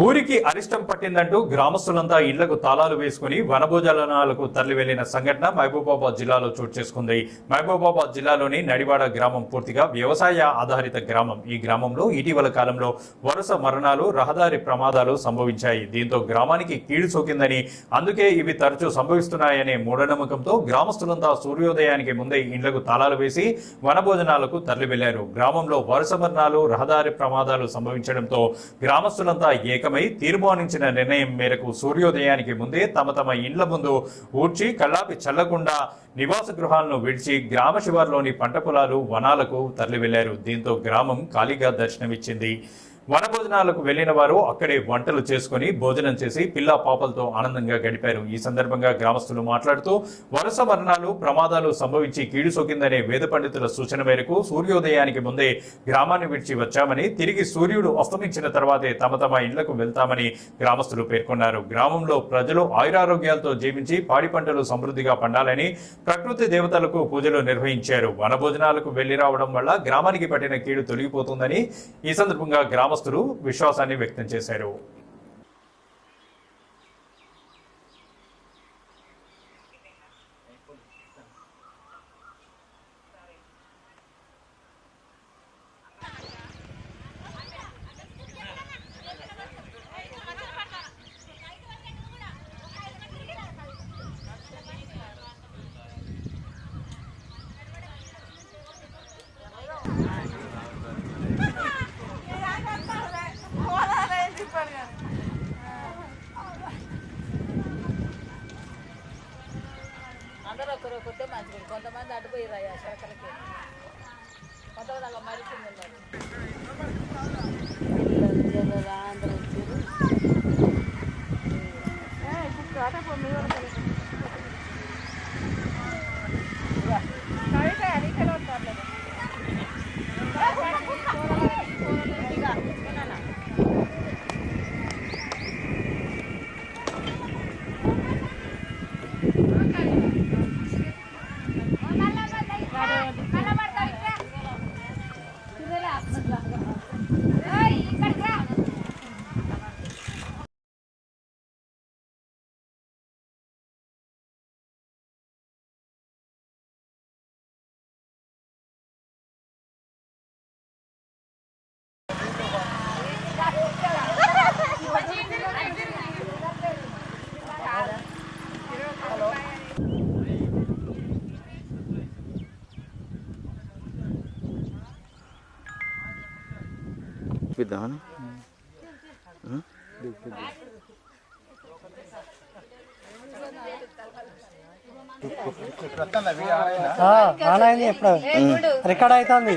ఊరికి అరిష్టం పట్టిందంటూ గ్రామస్తులంతా ఇళ్ళకు తాళాలు వేసుకుని వనభోజనాలకు తరలి వెళ్ళిన సంఘటన మహబూబాబాద్ జిల్లాలో చోటు చేసుకుంది. మహబూబాబాద్ జిల్లాలోని నడివాడ గ్రామం పూర్తిగా వ్యవసాయ ఆధారిత గ్రామం. ఈ గ్రామంలో ఇటీవల కాలంలో వరుస మరణాలు రహదారి ప్రమాదాలు సంభవించాయి. దీంతో గ్రామానికి కీడు సోకిందని అందుకే ఇవి తరచూ సంభవిస్తున్నాయనే మూఢనమ్మకంతో గ్రామస్తులంతా సూర్యోదయానికి ముందే ఇండ్లకు తాళాలు వేసి వనభోజనాలకు తరలి వెళ్ళారు గ్రామంలో వరుస మరణాలు రహదారి ప్రమాదాలు సంభవించడంతో గ్రామస్తులంతా ఏకమై తీర్మానించిన నిర్ణయం మేరకు సూర్యోదయానికి ముందే తమ తమ ఇండ్ల ముందు ఊడ్చి కల్లాపి చల్లకుండా నివాస గృహాలను విడిచి గ్రామ శివార్లోని పంట పొలాలు వనాలకు తరలివెళ్ళారు. దీంతో గ్రామం ఖాళీగా దర్శనమిచ్చింది. వనభోజనాలకు వెళ్ళిన వారు అక్కడే వంటలు చేసుకుని భోజనం చేసి పిల్లా పాపలతో ఆనందంగా గడిపారు. ఈ సందర్భంగా గ్రామస్తులు మాట్లాడుతూ వరుస మరణాలు ప్రమాదాలు సంభవించి కీడు సోకిందనే వేద పండితుల సూచన మేరకు సూర్యోదయానికి ముందే గ్రామాన్ని విడిచి వచ్చామని తిరిగి సూర్యుడు అస్తమించిన తర్వాతే తమ తమ ఇళ్ళకు వెళ్తామని గ్రామస్తులు పేర్కొన్నారు. గ్రామంలో ప్రజలు ఆయురారోగ్యాలతో జీవించి పాడి పంటలు సమృద్ధిగా పండాలని ప్రకృతి దేవతలకు పూజలు నిర్వహించారు. వనభోజనాలకు వెళ్ళి రావడం వల్ల గ్రామానికి పట్టిన కీడు తొలగిపోతుందని ఈ సందర్భంగా గ్రామస్తులు విశ్వాసాన్ని వ్యక్తం చేశారు All right. అందరూ ఒకరు ఒకరితే మంచిది కొంతమంది అడ్డుపోయి అయ్యా శరకలకి కొంతమంది అలా మరిచింది అందరూ చూపిద్దామని ఎప్పుడు రికార్డ్ అవుతుంది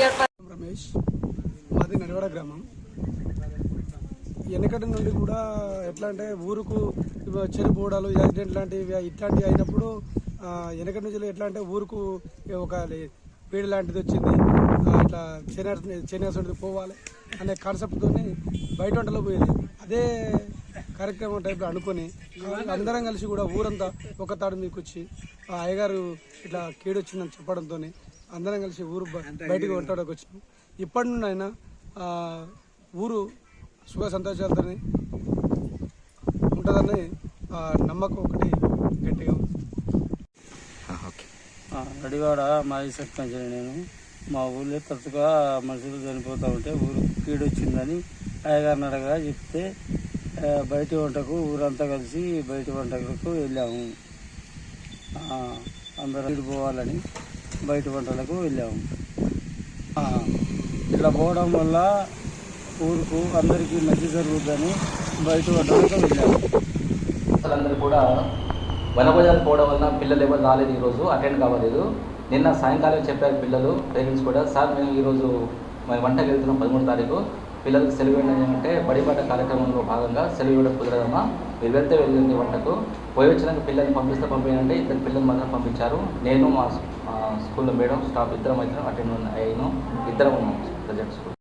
రమేష్ మాది నడివాడ గ్రామం. వెనకటి నుండి కూడా ఎట్లా అంటే ఊరుకు ఇప్పుడు యాక్సిడెంట్ లాంటివి ఇట్లాంటివి అయినప్పుడు ఆ, వెనక నుంచి ఎట్లా అంటే ఊరుకు ఒక పీడ లాంటిది వచ్చింది. ఇట్లా చెన్నై చెన్నై పోవాలి అనే కాన్సెప్ట్తో బయట వంటలో పోయేది. అదే కార్యక్రమం టైప్లో అనుకొని అందరం కలిసి కూడా ఊరంతా ఒక తాడు మీకు వచ్చి ఆ అయ్యగారు ఇట్లా కీడొచ్చిందని చెప్పడంతో అందరం కలిసి ఊరు బయటికి వంటడానికి వచ్చినాం. ఇప్పటి నుండి అయినా ఆ, ఊరు సుఖ సంతోషాలతో ఉంటుందని నమ్మకం ఒకటి గట్టిగా ఉంది. ఓకే. ఆ, నడివాడ మాజీ సర్పంచ్ నేను. మా ఊళ్ళో తరచుగా మనుషులు చనిపోతూ ఉంటే ఊరు కీడు వచ్చిందని అయ్యగారిని అడగా చెప్తే బయటి వంటకు ఊరంతా కలిసి బయటి వంటలకు వెళ్ళాము. ఆ, అందరూ పోవాలని. బయట వంటలకు వెళ్ళాము. ఇలా ఇట్లా పోవడం వల్ల ఊరుకు అందరికీ మంచి జరుగుతుందని బయట పంటలకు వెళ్ళాము. అందరూ కూడా వనభోజనాలు పోవడం వలన పిల్లలు ఎవరు రాలేదు ఈరోజు అటెండ్ కావలేదు. నిన్న సాయంకాలం చెప్పారు పిల్లలు పేరెంట్స్ కూడా సార్ మేము ఈరోజు మేము వంటకి వెళ్తున్నాం పదమూడు తారీఖు. పిల్లలకు సెలవు ఇవ్వండి అంటే బడిపాట కార్యక్రమంలో భాగంగా సెలవు ఇవ్వడం కుదరదమ్మా. మీరు వెళ్తే వెళ్ళింది వంటకు. పోయి వచ్చినాక పిల్లల్ని పంపిస్తే పంపించండి ఇద్దరు పిల్లలు మాత్రం పంపించారు. నేను మా మా స్కూల్లో మేడం స్టాఫ్ ఇద్దరం అయితే అటెండ్ అయినాం ఇద్దరం ఉన్నాం ప్రజెంట్ స్కూల్.